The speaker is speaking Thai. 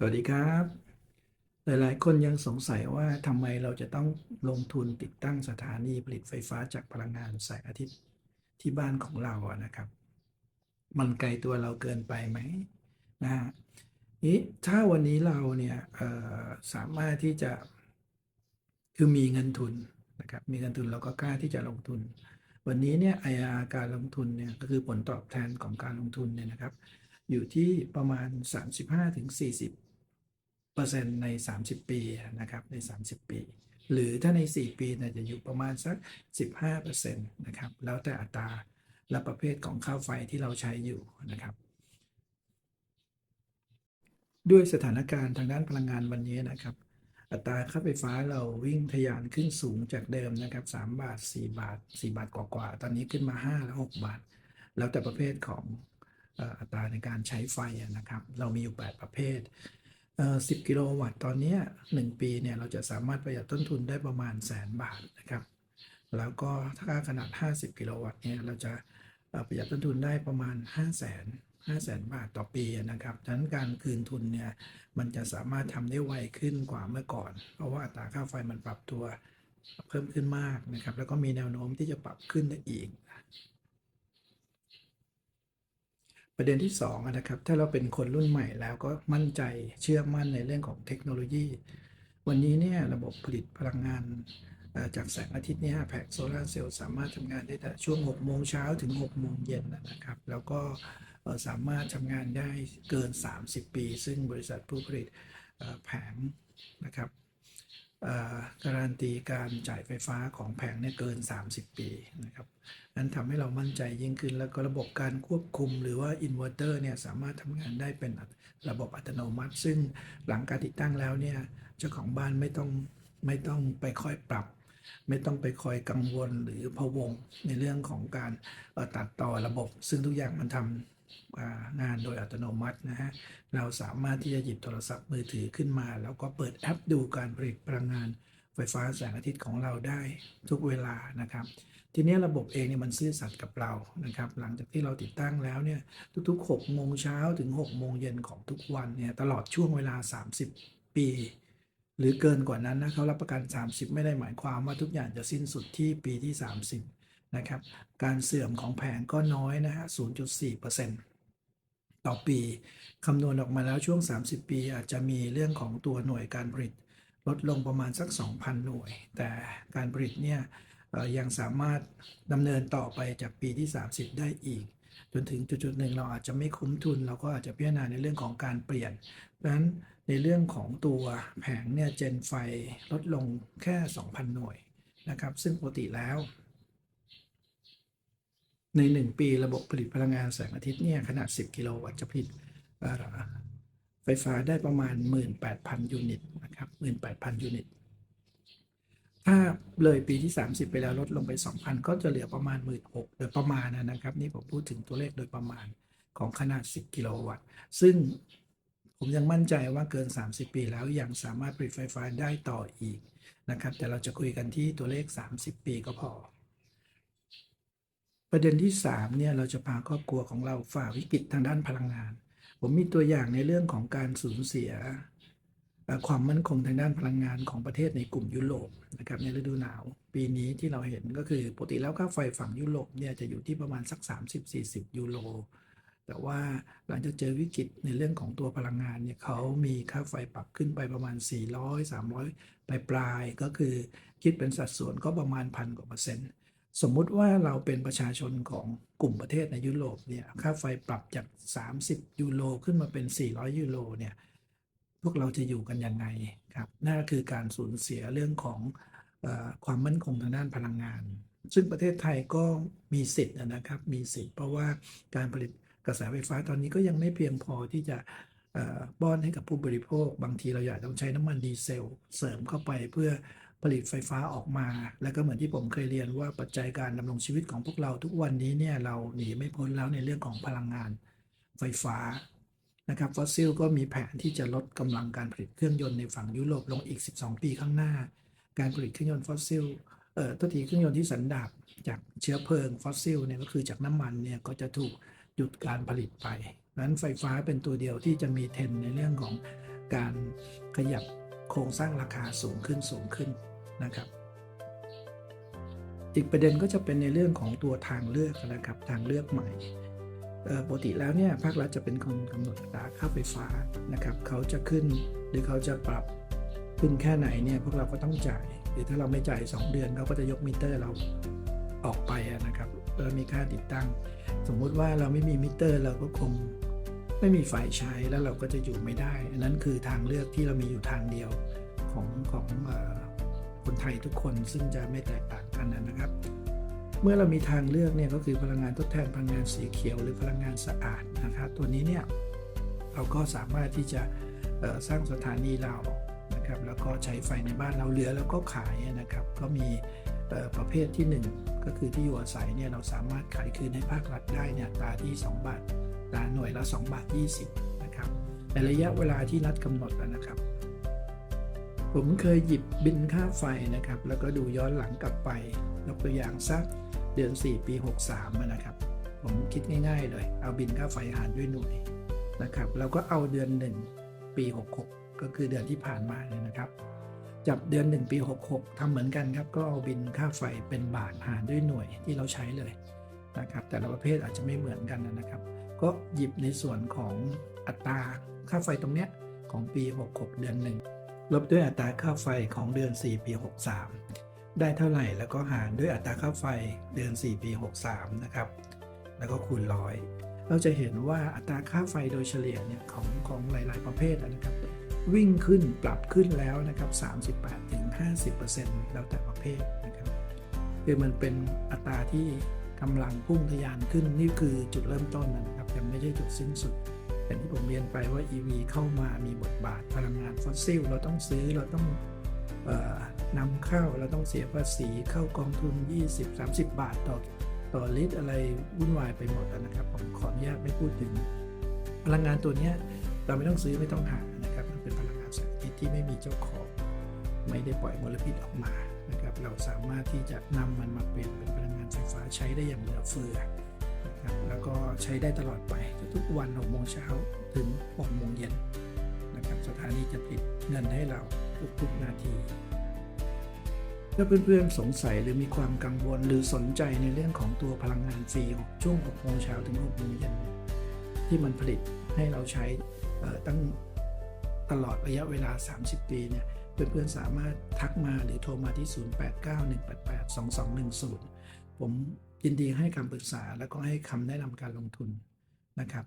สวัสดีครับ หลาย ๆ คนยังสงสัยว่าทำไมเราจะต้องลงทุนติดตั้งสถานีผลิตไฟฟ้าจากพลังงานแสงอาทิตย์ที่บ้านของเราอะนะครับ มันไกลตัวเราเกินไปไหมนะฮะนี้ถ้าวันนี้เราเนี่ยสามารถที่จะคือมีเงินทุนนะครับ มีเงินทุนเราก็กล้าที่จะลงทุน วันนี้เนี่ย IRR การลงทุนเนี่ยก็คือผลตอบแทนของการลงทุนเนี่ยนะครับ อยู่ที่ประมาณ 35-40%ถึง 10%ใน 30 ปีนะครับใน 30 ปี หรือถ้าใน 4 ปีนะจะอยู่ประมาณสัก 15%นะครับแล้วแต่อัตราและประเภทของค่าไฟที่เราใช้อยู่นะครับ ด้วยสถานการณ์ทางด้านพลังงานวันนี้นะครับ อัตราค่าไฟฟ้าเราวิ่งทะยานขึ้นสูงจากเดิมนะครับ3บาท 4 บาท 4 บาทกว่าๆตอนนี้ขึ้นมา 5 และ 6 บาท แล้วแต่ประเภทของอัตราในการใช้ไฟนะครับ เรามีอยู่ 8 ประเภท เอ่อ10กิโลวัตต์ตอนนี้ย1ปีเนี่ยเราจะสามารถประหยัดต้นทุนได้ประมาณแสนบาทนะครับ แล้วก็ถ้าขนาด 50 กิโลวัตต์เนี่ยเราจะประหยัดต้นทุนได้ประมาณ 5 0 0 0 0 5 0 0 0 0 บาทต่อปีนะครับดังนั้นการคืนทุนเนี่ยมันจะสามารถทำได้ไวขึ้นกว่าเมื่อก่อน เพราะว่าอัตราค่าไฟมันปรับตัวเพิ่มขึ้นมากนะครับ แล้วก็มีแนวโน้มที่จะปรับขึ้นได้อีก ประเด็นที่2อะนะครับถ้าเราเป็นคนรุ่นใหม่แล้วก็มั่นใจเชื่อมั่นในเรื่องของเทคโนโลยี วันนี้เนี่ยระบบผลิตพลังงานจากแสงอาทิตย์เนี่ยแผงโซลาร์เซลล์สามารถทำงานได้แต่ช่วง 6 โมงเช้าถึง 6 โมงเย็นนะครับ แล้วก็สามารถทำงานได้เกิน 30 ปี ซึ่งบริษัทผู้ผลิตแผงนะครับ การันตีการจ่ายไฟฟ้าของแผงเนี่ยเกิน 30 ปีนะครับนั้นทำให้เรามั่นใจยิ่งขึ้นแล้วก็ระบบการควบคุมหรือว่าอินเวอร์เตอร์เนี่ยสามารถทำงานได้เป็นระบบอัตโนมัติ ซึ่งหลังการติดตั้งแล้วเนี่ยเจ้าของบ้านไม่ต้องไม่ต้องไปคอยปรับ ไม่ต้องไปคอยกังวลหรือพะวงในเรื่องของการตัดต่อระบบ ซึ่งทุกอย่างมันทำ งานโดยอัตโนมัตินะฮะ เราสามารถที่จะหยิบโทรศัพท์มือถือขึ้นมา แล้วก็เปิดแอปดูการผลิตพลังงานไฟฟ้าแสงอาทิตย์ของเราได้ทุกเวลานะครับ ทีนี้ระบบเองเนี่ยมันซื่อสัตย์กับเรานะครับ หลังจากที่เราติดตั้งแล้วเนี่ยทุก ๆ 6 โมงเช้าถึง 6 โมงเย็นของทุกวันเนี่ยตลอดช่วงเวลา 30 ปี หรือเกินกว่านั้นนะเขารับประกัน 30 ไม่ได้หมายความว่าทุกอย่างจะสิ้นสุดที่ปีที่ 30 นะครับการเสื่อมของแผงก็น้อยนะฮะ 0.4%ต่อปีคำนวณออกมาแล้วช่วง 30 ปี อาจจะมีเรื่องของตัวหน่วยการผลิต ลดลงประมาณสัก 2,000 หน่วย แต่การผลิตเนี่ยยังสามารถดำเนินต่อไปจากปีที่ 30 ได้อีก จนถึงจุดๆหนึ่งเราอาจจะไม่คุ้มทุน เราก็อาจจะพิจารณาในเรื่องของการเปลี่ยนเพราะฉะนั้นในเรื่องของตัวแผงเนี่ยเจนไฟลดลงแค่ 2,000 หน่วยนะครับซึ่งปกติแล้ว ใน 1 ปีระบบผลิตพลังงานแสงอาทิตย์เนี่ยขนาด 10 กิโลวัตต์จะผลิตไฟฟ้าได้ประมาณ 18,000 ยูนิตนะครับ18,000 ยูนิต ถ้าเลยปีที่ 30 ไปแล้วลดลงไป 2,000 ก็จะเหลือประมาณ 16,000โดยประมาณนะครับ นี่ผมพูดถึงตัวเลขโดยประมาณของขนาด 10 กิโลวัตต์ ซึ่งผมยังมั่นใจว่าเกิน 30 ปีแล้วยังสามารถผลิตไฟฟ้าได้ต่ออีกนะครับ แต่เราจะคุยกันที่ตัวเลข 30 ปีก็พอ ประเด็นที่3เนี่ยเราจะพาครอบครัวของเราฝ่าวิกฤตทางด้านพลังงาน ผมมีตัวอย่างในเรื่องของการสูญเสีย ความมั่นคงทางด้านพลังงานของประเทศในกลุ่มยุโรปนะครับในฤดูหนาว ปีนี้ที่เราเห็นก็คือปกติแล้วค่าไฟฝั่งยุโรปเนี่ยจะอยู่ที่ประมาณสัก 30-40 ยูโรแต่ว่าหลังจากเจอวิกฤตในเรื่องของตัวพลังงานเนี่ยเขามีค่าไฟปรับขึ้นไปประมาณ 400 300 ปลายปลายก็คือคิดเป็นสัดส่วนก็ประมาณพันกว่าเปอร์เซ็นต์ สมมุติว่าเราเป็นประชาชนของกลุ่มประเทศในยุโรปเนี่ยค่าไฟปรับจาก 30 ยูโรขึ้นมาเป็น 400 ยูโรเนี่ยพวกเราจะอยู่กันยังไงครับนั่นคือการสูญเสียเรื่องของอความมั่นคงทางด้านพลังงาน ซึ่งประเทศไทยก็มีสิทธิ์นะครับมีสิทธิ์เพราะว่าการผลิตกระแสไฟฟ้าตอนนี้ก็ยังไม่เพียงพอที่จะป้อนให้กับผู้บริโภค บางทีเราอยากต้องใช้น้ำมันดีเซลเสริมเข้าไปเพื่อ ผลิตไฟฟ้าออกมา แล้วก็เหมือนที่ผมเคยเรียนว่าปัจจัยการดำรงชีวิตของพวกเราทุกวันนี้เนี่ยเราหนีไม่พ้นแล้วในเรื่องของพลังงานไฟฟ้านะครับฟอสซิลก็มีแผนที่จะลดกำลังการผลิตเครื่องยนต์ในฝั่งยุโรปลงอีก 12 ปีข้างหน้า การผลิตเครื่องยนต์ฟอสซิลเอ่อตัวทีเครื่องยนต์ที่สันดาปจากเชื้อเพลิงฟอสซิลเนี่ยก็คือจากน้ำมันเนี่ยก็จะถูกหยุดการผลิตไปดังนั้นไฟฟ้าเป็นตัวเดียวที่จะมีเทรนในเรื่องของการขยับ โครงสร้างราคาสูงขึ้นสูงขึ้นนะครับ อีกประเด็นก็จะเป็นในเรื่องของตัวทางเลือกนะครับทางเลือกใหม่ปกติแล้วเนี่ยภาครัฐจะเป็นคนกำหนดราคาไฟฟ้านะครับเขาจะขึ้นหรือเขาจะปรับขึ้นแค่ไหนเนี่ยพวกเราก็ต้องจ่าย หรือถ้าเราไม่จ่าย 2 เดือนเขาก็จะยกมิเตอร์เราออกไปนะครับแล้วมีค่าติดตั้ง สมมุติว่าเราไม่มีมิเตอร์เราก็คง ไม่มีไฟใช้แล้วเราก็จะอยู่ไม่ได้ อันนั้นคือทางเลือกที่เรามีอยู่ทางเดียวของของอคนไทยทุกคนซึ่งจะไม่แตกต่างกันนะครับ เมื่อเรามีทางเลือกเนี่ยก็คือพลังงานทดแทนพลังงานสีเขียวหรือพลังงานสะอาดนะครับตัวนี้เนี่ยเราก็สามารถที่จะสร้างสถานีเรานะครับแล้วก็ใช้ไฟในบ้านเราเหลือแล้วก็ขายนะครับ ก็มีประเภทที่ 1 ก็คือที่อยู่อาศัยเนี่ยเราสามารถขายคืนให้ภาครัฐได้เนี่ยตาที่ 2 บาท อัตราหน่วยละ 2 บาท 20 นะครับในระยะเวลาที่รัฐกำหนดแล้วนะครับ ผมเคยหยิบบินค่าไฟนะครับ แล้วก็ดูย้อนหลังกลับไปยกตัวอย่างสักเดือน 4 ปี 63นะครับ ผมคิดง่ายๆเลย เอาบินค่าไฟหารด้วยหน่วยนะครับแล้วก็เอาเดือน 1 ปี 66 ก็คือเดือนที่ผ่านมาเนี่ยนะครับจับเดือน 1 ปี 66ทำเหมือนกันครับ ก็เอาบินค่าไฟเป็นบาทหารด้วยหน่วยที่เราใช้เลยนะครับ แต่ละประเภทอาจจะไม่เหมือนกันนะครับ ก็หยิบในส่วนของอัตราค่าไฟตรงเนี้ยของปี 66 เดือนหนึ่งลบด้วยอัตราค่าไฟของเดือน 4 ปี 63 ได้เท่าไหร่แล้วก็หารด้วยอัตราค่าไฟเดือน 4 ปี 63 นะครับ แล้วก็คูณร้อยเราจะเห็นว่าอัตราค่าไฟโดยเฉลี่ยเนี่ยของของหลาย ๆ ประเภทนะครับ วิ่งขึ้นปรับขึ้นแล้วนะครับ 38ถึง50%แล้วแต่ประเภทนะครับคือมันเป็นอัตราที่กำลังพุ่งทะยานขึ้นนี่คือจุดเริ่มต้นนะ ยังไม่ใช่จุดสิ้นสุดอย่างที่ผมเรียนไปว่า EV เข้ามามีบทบาทพลังงานฟอสซิล เราต้องซื้อเราต้องออนำเข้าเราต้องเสียภาษีเข้ากองทุน 20-30 บาทต่อต่อลิตรอะไรวุ่นวายไปหมดนะครับ ผมขออนุญาตไม่พูดถึง พลังงานตัวนี้เราไม่ต้องซื้อไม่ต้องหานะครับมันเป็นพลังงานสงอาทิที่ไม่มีเจ้าของ ไม่ได้ปล่อยมลพิษออกมานะครับเราสามารถที่จะนำมันมาเปลี่ยนเป็นพลังงานไฟฟ้าใช้ได้อย่างเหลือเฟือ นะครับแล้วก็ใช้ได้ตลอดไปทุกวัน6โมงเช้าถึง6โมงเย็นนะครับสถานีจะผลิตเงินให้เราทุกๆนาทีถ้าเพื่อนๆ สงสัยหรือมีความกังวลหรือสนใจในเรื่องของตัวพลังงานฟรีช่วง6โมงเช้าถึง6โมงเย็นที่มันผลิตให้เราใช้ตั้งตลอดระยะเวลา 30 ปีเนี่ยเพื่อนๆ สามารถทักมาหรือโทรมาที่ 0891882210 ผม ยินดีให้คำปรึกษาแล้วก็ให้คำแนะนำการลงทุนนะครับ